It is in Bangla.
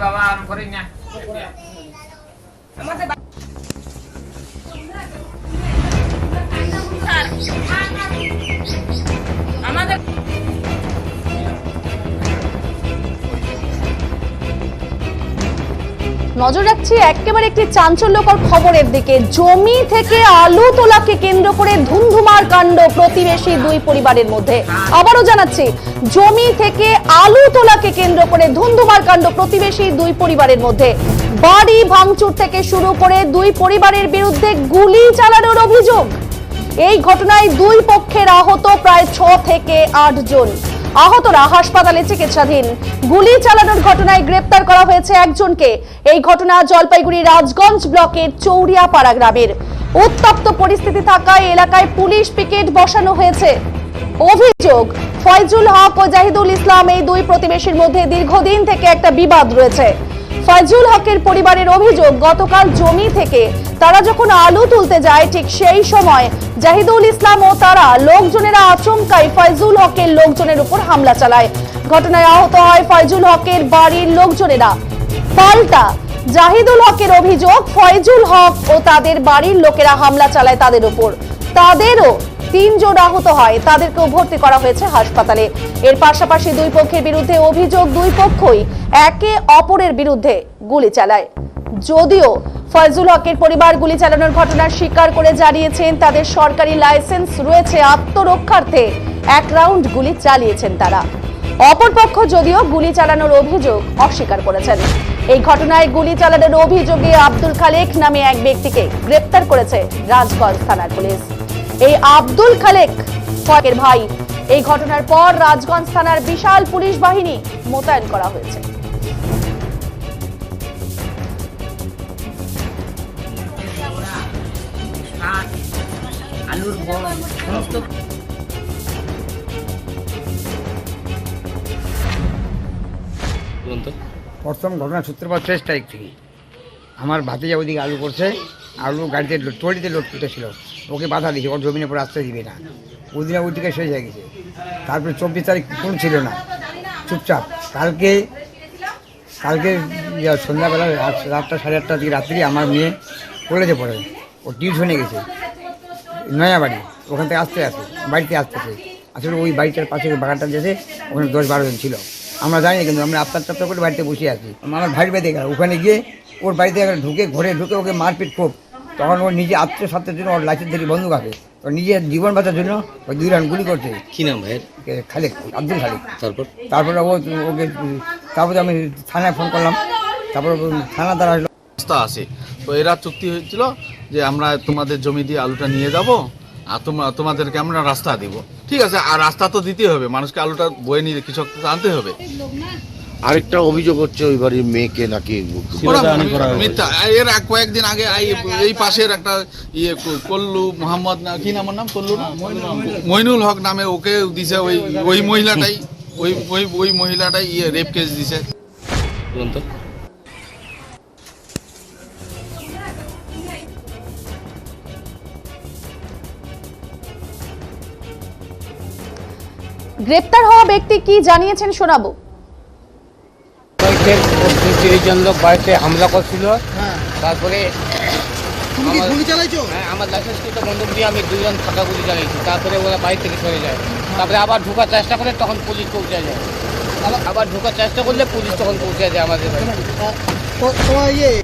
বাবা আরাম করি না আমাদের নজর রাখছি একেবারে একটি চাঞ্চল্যকর খবরের দিকে। জমি থেকে আলু তোলাকে কেন্দ্র করে ধুমধুমার কাণ্ড প্রতিবেশী দুই পরিবারের মধ্যে। আবারও জানাচ্ছি, জমি থেকে আলু তোলাকে কেন্দ্র করে ধুমধুমার কাণ্ড প্রতিবেশী দুই পরিবারের মধ্যে। বাড়ি ভাঙচুর থেকে শুরু করে দুই পরিবারের বিরুদ্ধে গুলি চালানোর অভিযোগ। এই ঘটনায় দুই পক্ষের আহত প্রায় ছ থেকে আট জন। আহতরা হাসপাতালে চিকিৎসাধীন। গুলি চালানোর ঘটনায় গ্রেপ্তার করা হয়েছে একজনকে। এই ঘটনা জলপাইগুড়ি রাজগঞ্জ ব্লকের চৌরিয়াপাড়া গ্রামের। উত্তপ্ত পরিস্থিতি থাকায় এলাকায় পুলিশ পিকেট বসানো হয়েছে। অভিযোগ, ফয়জুল হক ও জাহিদুল ইসলাম এই দুই প্রতিবেশীর মধ্যে দীর্ঘদিন থেকে একটা বিবাদ রয়েছে। ফয়জুল হকের পরিবারের অভিযোগ, গতকাল জমি থেকে তারা যখন আলু তুলতে যায়, ঠিক সেই সময় জাহিদুল ইসলাম ও তারা লোকজনেরা আচমকাই ফয়জুল হকের লোকজনের উপর হামলা চালায়। ঘটনায় আহত হয় ফয়জুল হকের বাড়ির লোকজনেরা। পাল্টা জাহিদুল হকের অভিযোগ, ফয়জুল হক ও তাদের বাড়ির লোকেরা হামলা চালায় তাদের উপর। তাদেরও তিনজন আহত হয়। তাদেরকেও ভর্তি করা হয়েছে হাসপাতালে। এর পাশাপাশি দুই পক্ষের বিরুদ্ধে অভিযোগ দুই পক্ষই একে অপরের বিরুদ্ধে গুলি চালায়। যদিও ফয়জুল হকের পরিবার গুলি চালানোর ঘটনা স্বীকার করে জানিয়েছেন, তাদের সরকারি লাইসেন্স রয়েছে আত্মরক্ষার্থে। এক রাউন্ড গুলি চালিয়েছেন তারা। অপরপক্ষ যদিও গুলি চালানোর অভিযোগ অস্বীকার করেছেন। এই ঘটনায় গুলি চালানোর অভিযোগে আব্দুল খালেক নামে এক ব্যক্তিকে গ্রেপ্তার করেছে রাজগঞ্জ থানার পুলিশ। এই আব্দুল খালেক ফয়ের ভাই। এই ঘটনার পর রাজগঞ্জ থানার বিশাল পুলিশ বাহিনী মোতায়েন করা হয়েছে। আলুর বড় সমস্ত প্রথম ঘটনা সূত্রপাত তেইশ তারিখ থেকে। আমার ভাতিজা ওইদিকে আলু করছে আলু গাড়িতে ট্রলিতে লোড করতেছিল। ওকে বাধা দিয়েছে, ওর জমিনের উপর আসতে দিবে না। ওইদিনে ওই দিকে শেষ হয়ে গেছে। তারপরে চব্বিশ তারিখ কোন ছিল না। চুপচাপ। কালকে কালকে সন্ধ্যাবেলা রাত- রাতটা সাড়ে আটটার দিকে রাত্রি আমার মেয়ে কলেজে পড়ে। ও টিউশনে গেছে। নয়াবাড়ি। ওখান থেকে আসতে আসে, বাড়িতে আসতেছে আসলে ওই বাড়িটার পাশে বাগানটা যেতে ওখানে দশ বারো জন ছিল। আমরা জানি কিন্তু আমরা আফতার টাফতার করে বাড়িতে বসে আছি। আমার ভাই বাড়িতে গেল। ওখানে গিয়ে ওর বাড়িতে ঢুকে ঘরে ঢুকে ওকে মারপিট খুব তখন ওর নিজে আত্মসাতের জন্য ওর লাইসেন্স থেকে বন্দুক আছে। ওর নিজের জীবন বাঁচার জন্য ওই দুই রান গুলি করছে। কি নাম ভাইয়ের? খালেক আব্দুল খালেক। তারপর? তারপরে ও ওকে তারপরে আমি থানায় ফোন করলাম। তারপরে থানা দ্বারা আসলো রাস্তা আছে। তো এরা চুক্তি হয়েছিল যে আমরা তোমাদের জমি দিয়ে আলুটা নিয়ে যাব আর তোমরা তোমাদেরকে আমরা রাস্তা দিব। ঠিক আছে আর রাস্তা তো দিতেই হবে। মানুষকে আলুটা বয়ে নিয়ে কৃষক আনতে হবে। আরেকটা অভিযোগ হচ্ছে ওই বাড়ির মেয়েকে নাকি মিথ্যা। এর এক কয়েকদিন আগে এই- এই পাশের একটা ইয়ে কল্লু মোহাম্মদ না কি নাম নাম? কল্লু না? মইনুল হক। নামে ওকে দিছে ওই ওই মহিলাটাই ওই ওই ওই মহিলাটাই ইয়ে রেপ কেস দিছে। বলুন তো। গ্রেপ্তার হওয়া ব্যক্তি কি জানিয়েছেন শোনাবো। কয়েকজন তিরিশজন লোক বাড়িতে হামলা করছিল। তারপরে আমার- হ্যাঁ আমার লাইসেন্স কিন্তু বন্দুক দিয়ে আমি দুজন ফাঁকা গুলি চালিয়েছি তারপরে ওরা বাড়ি থেকে সরে যায়। তারপরে আবার ঢোকার চেষ্টা করে তখন পুলিশ পৌঁছে যায়। আবার- আবার ঢোকার চেষ্টা করলে পুলিশ তখন পৌঁছে যায় আমাদের বাড়ি। তোমার ইয়ে